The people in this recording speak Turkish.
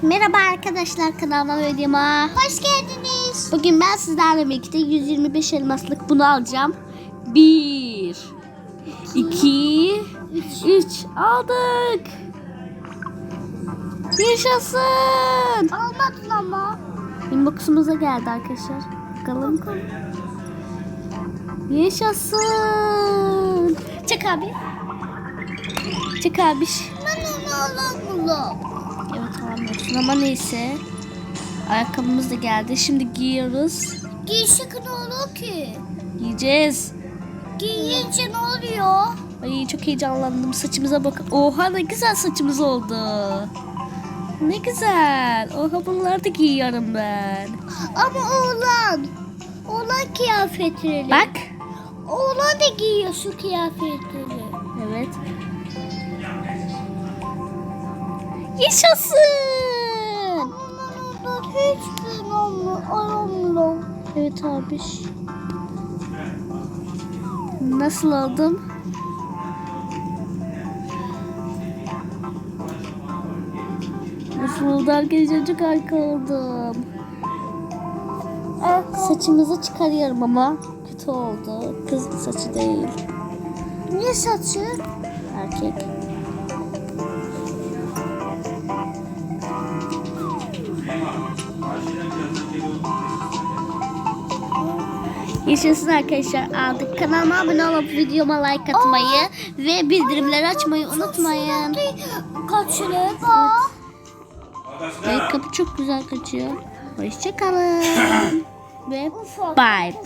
Merhaba arkadaşlar kanalıma videoma. Hoş geldiniz. Bugün ben sizlerle birlikte 125 elmaslık bunu alacağım. 1 2 3 aldık. Yaşasın. Almadın ama. Inbox'umuza geldi arkadaşlar. Bakalım. Yaşasın. Çek abi. Çek abi. Ben onu alamıyorum. Evet alamıyorsun ama neyse. Ayakkabımız da geldi. Şimdi giyiyoruz. Giysek ne olur ki? Giyeceğiz. Giyince ne oluyor? Ay çok heyecanlandım. Saçımıza bak. Oha ne güzel saçımız oldu. Ne güzel. Oha bunları da giyiyorum ben. Ama oğlan. Oğlan kıyafetleri. Bak. Oğlan da giyiyor şu kıyafetleri. Evet. Yaşasın. Hiçbirini alamıyorum. Evet abi. Nasıl oldum? Nasıl oldu arkadaşlar? Çok harika oldum. Saçımızı çıkarıyorum ama kötü oldu. Kız saçı değil. Ne saçı? Erkek. Yaşasın arkadaşlar aldık. Kanalıma abone olup videoma like atmayı ve bildirimleri açmayı unutmayın. Kaç lira bak. Ayakkabı çok güzel kaçıyor. Hoşçakalın. ve bye bye.